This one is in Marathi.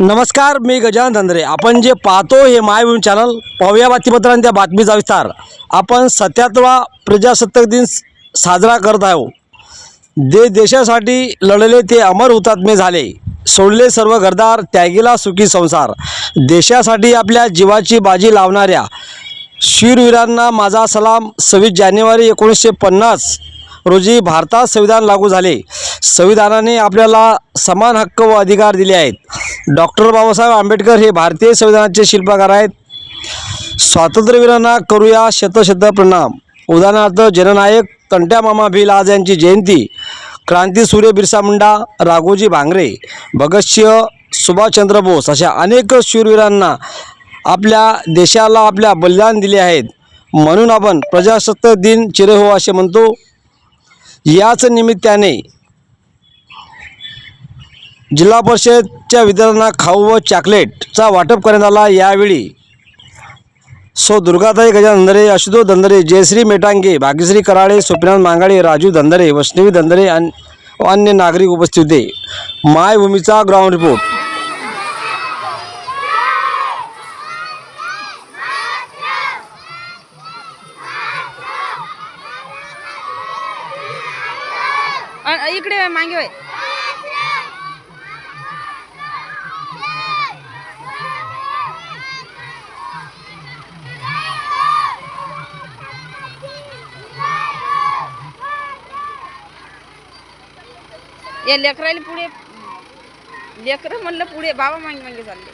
नमस्कार मी गजानन धंद्रे. आपण जे पाहतो हे मायभूम चॅनल पाहूया बातमीपत्रांच्या त्या बातमीचा विस्तार. आपण सत्याहत्तरवा प्रजासत्ताक दिन साजरा करत आहोत जे देशासाठी लढले ते अमर हुतात्मे झाले. सोडले सर्व घरदार त्यागीला सुखी संसार. देशासाठी आपल्या जीवाची बाजी लावणाऱ्या शूरवीरांना माझा सलाम. सव्वीस जानेवारी एकोणीसशे पन्नास रोजी भारतात संविधान लागू झाले. संविधानाने आपल्याला समान हक्क व अधिकार दिले आहेत. डॉक्टर बाबासाहेब आंबेडकर हे भारतीय संविधानाचे शिल्पकार आहेत. स्वातंत्र्यवीरांना करूया शतशत प्रणाम. उदाहरणार्थ जननायक तंट्या मामा भिल आज यांची जयंती. क्रांतीसूर्य बिरसा मुंडा राघोजी भांगरे भगतसिंह सुभाषचंद्र बोस अशा अनेक शूरवीरांना आपल्या देशाला आपल्या बलिदान दिले आहेत. म्हणून आपण प्रजासत्ताक दिन चिरे हो असे म्हणतो. याच निमित्ताने जिल्हा परिषदच्या विद्यार्थ्यांना खाऊ व चॉकलेटचा वाटप करण्यात आला यावेळी. सो दुर्गाताई गजानन धंदरे धंदरे जयश्री मेटांगे भाग्यश्री कराळे सोपीनाथ मांगाळे राजू धंदरे वैष्णवी धंदरे आणि अन्य नागरिक उपस्थित होते. मायभूमीचा ग्राउंड रिपोर्ट. इकडे मागे या लेकराला पुढे लेकरं म्हणलं पुढे बाबा मागे मागे चालले.